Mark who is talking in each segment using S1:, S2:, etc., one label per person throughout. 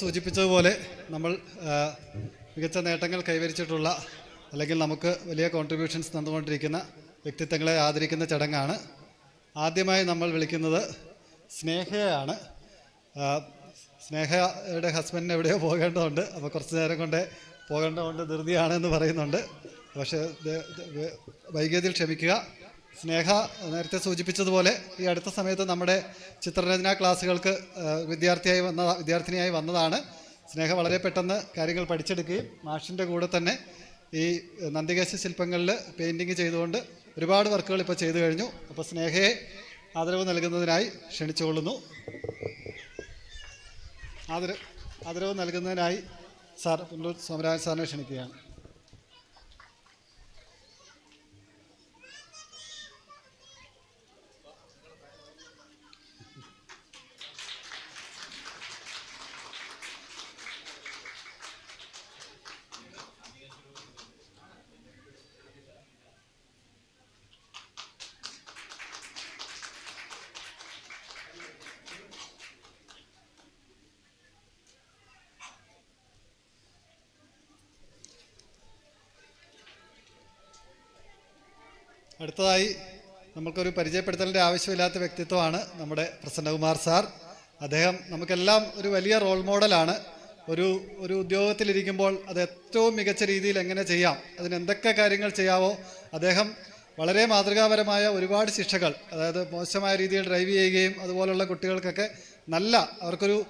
S1: സൂചിപ്പിച്ചതുപോലെ നമ്മൾ മികച്ച നേട്ടങ്ങൾ കൈവരിച്ചിട്ടുള്ള അല്ലെങ്കിൽ നമുക്ക് വലിയ കോൺട്രിബ്യൂഷൻസ് തന്നുകൊണ്ടിരിക്കുന്ന വ്യക്തിത്വങ്ങളെ ആദരിക്കുന്ന ചടങ്ങാണ്. ആദ്യമായി നമ്മൾ വിളിക്കുന്നത് സ്നേഹയാണ്. സ്നേഹയുടെ ഹസ്ബൻഡിന് എവിടെയോ പോകേണ്ടതുണ്ട്. അപ്പോൾ കുറച്ച് നേരം കൊണ്ട് പോകേണ്ടതുകൊണ്ട് ധൃതിയാണെന്ന് പറയുന്നുണ്ട്. പക്ഷേ വൈകിയതിൽ ക്ഷമിക്കുക. സ്നേഹ നേരത്തെ സൂചിപ്പിച്ചതുപോലെ ഈ അടുത്ത സമയത്ത് നമ്മുടെ ചിത്രരചനാ ക്ലാസ്സുകൾക്ക് വിദ്യാർത്ഥിയായി വന്ന വിദ്യാർത്ഥിനിയായി വന്നതാണ്. സ്നേഹ വളരെ പെട്ടെന്ന് കാര്യങ്ങൾ പഠിച്ചെടുക്കുകയും മാഷിന്റെ കൂടെ തന്നെ ഈ നന്ദികേശ ശില്പങ്ങളിൽ പെയിന്റിങ് ചെയ്തുകൊണ്ട് ഒരുപാട് വർക്കുകൾ ഇപ്പോൾ ചെയ്തു കഴിഞ്ഞു. അപ്പോൾ സ്നേഹയെ ആദരവ് നൽകുന്നതിനായി ക്ഷണിച്ചുകൊള്ളുന്നു. ആദരവ് ആദരവ് നൽകുന്നതിനായി സാർ പുല്ലൂർ സോമരാജൻ സാറിനെ ക്ഷണിക്കുകയാണ്. അടുത്തതായി നമുക്കൊരു പരിചയപ്പെടുത്തലിന്റെ ആവശ്യമില്ലാത്ത വ്യക്തിത്വമാണ് നമ്മുടെ പ്രസന്നകുമാർ സാർ. അദ്ദേഹം നമുക്കെല്ലാം ഒരു വലിയ റോൾ മോഡലാണ് ഒരു ഒരു ഉദ്യോഗത്തിലിരിക്കുമ്പോൾ അത് ഏറ്റവും മികച്ച രീതിയിൽ എങ്ങനെ ചെയ്യാം അതിന് എന്തൊക്കെ കാര്യങ്ങൾ ചെയ്യാവോ അദ്ദേഹം വളരെ മാതൃകാപരമായ ഒരുപാട് ശിക്ഷകൾ അതായത് മോശമായ രീതിയിൽ ഡ്രൈവ് ചെയ്യുകയും അതുപോലുള്ള കുട്ടികൾക്കൊക്കെ നല്ല അവർക്കൊരു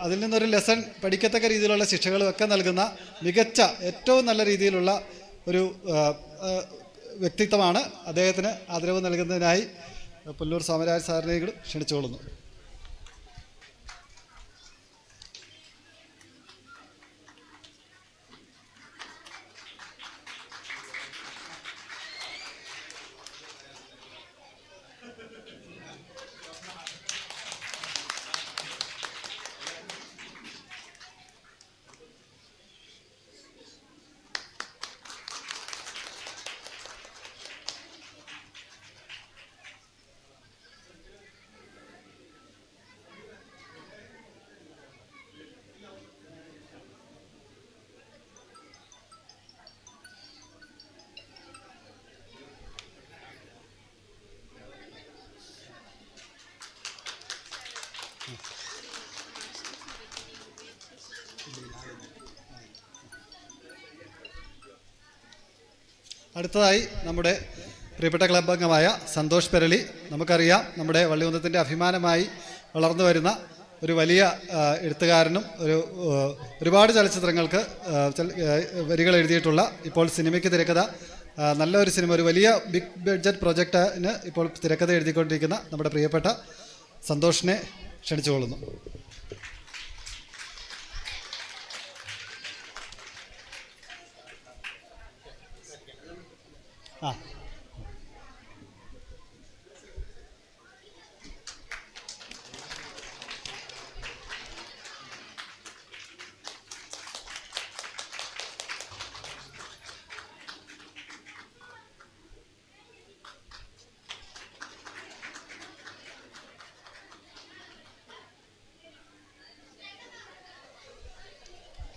S1: അതിൽ നിന്നൊരു ലെസൺ പഠിക്കത്തക്ക രീതിയിലുള്ള ശിക്ഷകളും ഒക്കെ നൽകുന്ന മികച്ച ഏറ്റവും നല്ല രീതിയിലുള്ള ഒരു വ്യക്തിത്വമാണ്. അദ്ദേഹത്തിന് ആദരവ് നൽകുന്നതിനായി പുല്ലൂർ സോമരാജ് സാറിനെ ക്ഷണിച്ചുകൊള്ളുന്നു. അടുത്തതായി നമ്മുടെ പ്രിയപ്പെട്ട ക്ലബ് അംഗമായ സന്തോഷ് പെരളി. നമുക്കറിയാം നമ്മുടെ വള്ളികുന്നത്തിന്റെ അഭിമാനമായി വളർന്നു വരുന്ന ഒരു വലിയ എഴുത്തുകാരനും ഒരു ഒരുപാട് ചലച്ചിത്രങ്ങൾക്ക് വരികൾ എഴുതിയിട്ടുള്ള ഇപ്പോൾ സിനിമയ്ക്ക് തിരക്കഥ നല്ല ഒരു സിനിമ ഒരു വലിയ ബിഗ് ബഡ്ജറ്റ് പ്രൊജക്റ്റിന് ഇപ്പോൾ തിരക്കഥ എഴുതിക്കൊണ്ടിരിക്കുന്ന നമ്മുടെ പ്രിയപ്പെട്ട സന്തോഷിനെ ക്ഷണിച്ചുകൊള്ളുന്നു.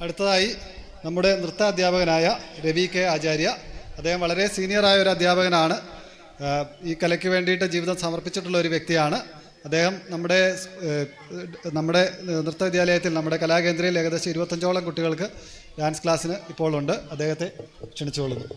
S1: അടുത്തതായി നമ്മുടെ നൃത്താധ്യാപകനായ രവി കെ ആചാര്യ. അദ്ദേഹം വളരെ സീനിയറായ ഒരു അധ്യാപകനാണ്. ഈ കലയ്ക്ക് വേണ്ടിയിട്ട് ജീവിതം സമർപ്പിച്ചിട്ടുള്ള ഒരു വ്യക്തിയാണ്. അദ്ദേഹം നമ്മുടെ നമ്മുടെ നൃത്ത വിദ്യാലയത്തിൽ നമ്മുടെ കലാകേന്ദ്രയിൽ ഏകദേശം ഇരുപത്തഞ്ചോളം കുട്ടികൾക്ക് ഡാൻസ് ക്ലാസ്സിന് ഇപ്പോഴുണ്ട് അദ്ദേഹത്തെ ക്ഷണിച്ചുകൊള്ളുന്നു.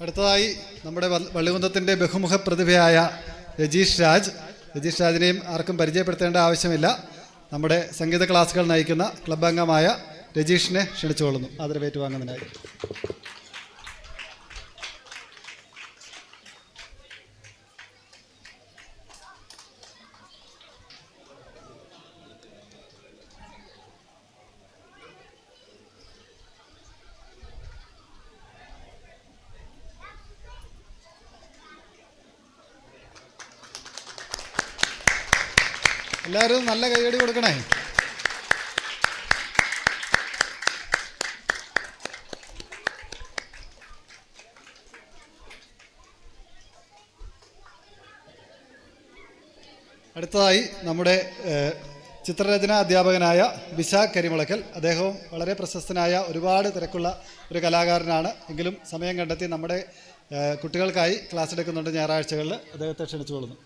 S1: അടുത്തതായി നമ്മുടെ വള്ളികുന്തത്തിന്റെ ബഹുമുഖ പ്രതിഭയായ രജീഷ് രാജ്. രജീഷ് രാജിനെയും ആർക്കും പരിചയപ്പെടുത്തേണ്ട ആവശ്യമില്ല. നമ്മുടെ സംഗീത ക്ലാസുകൾ നയിക്കുന്ന ക്ലബ് അംഗമായ രജീഷിനെ ക്ഷണിച്ചുകൊള്ളുന്നു. ആദരവേറ്റ് വാങ്ങുന്നതിനായി എല്ലാവരും നല്ല കൈയടി കൊടുക്കണേ. അടുത്തതായി നമ്മുടെ ചിത്രരചന അധ്യാപകനായ വിശാഖ് കരിമുളക്കൽ അദ്ദേഹവും വളരെ പ്രശസ്തനായ ഒരുപാട് തിരക്കുള്ള ഒരു കലാകാരനാണ്. എങ്കിലും സമയം കണ്ടെത്തി നമ്മുടെ കുട്ടികൾക്കായി ക്ലാസ് എടുക്കുന്നുണ്ട് ഞായറാഴ്ചകളിൽ അദ്ദേഹത്തെ ക്ഷണിച്ചുകൊള്ളുന്നു.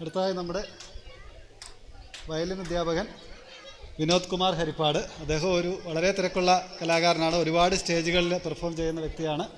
S1: അടുത്തതായി നമ്മുടെ വയലിൻ അധ്യാപകൻ വിനോദ് കുമാർ ഹരിപ്പാട്. അദ്ദേഹം ഒരു വളരെ തിരക്കുള്ള കലാകാരനാണ്. ഒരുപാട് സ്റ്റേജുകളിൽ പെർഫോം ചെയ്യുന്ന വ്യക്തിയാണ്.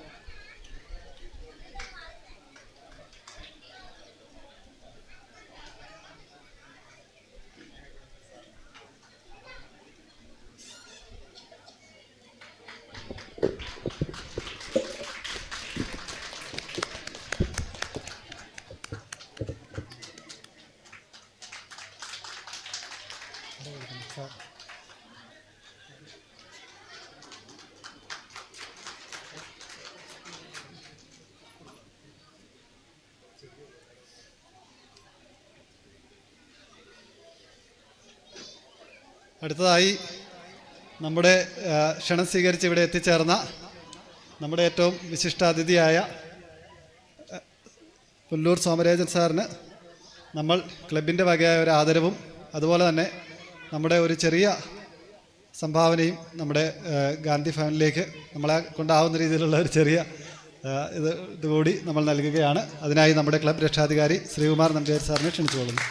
S1: അടുത്തതായി നമ്മുടെ ക്ഷണം സ്വീകരിച്ച് ഇവിടെ എത്തിച്ചേർന്ന നമ്മുടെ ഏറ്റവും വിശിഷ്ടാതിഥിയായ പുല്ലൂർ സോമരാജൻ സാറിന് നമ്മൾ ക്ലബിന്റെ വകയായ ഒരു ആദരവും അതുപോലെ തന്നെ നമ്മുടെ ഒരു ചെറിയ സംഭാവനയും നമ്മുടെ ഗാന്ധി ഫാമിലിയിലേക്ക് നമ്മളെ കൊണ്ടാവുന്ന രീതിയിലുള്ള ഒരു ചെറിയ ഇത് ഇതുകൂടി നമ്മൾ നൽകുകയാണ്. അതിനായി നമ്മുടെ ക്ലബ് രക്ഷാധികാരി ശ്രീകുമാർ നമ്പ്യാർ സാറിനെ ക്ഷണിച്ചുകൊള്ളുന്നു.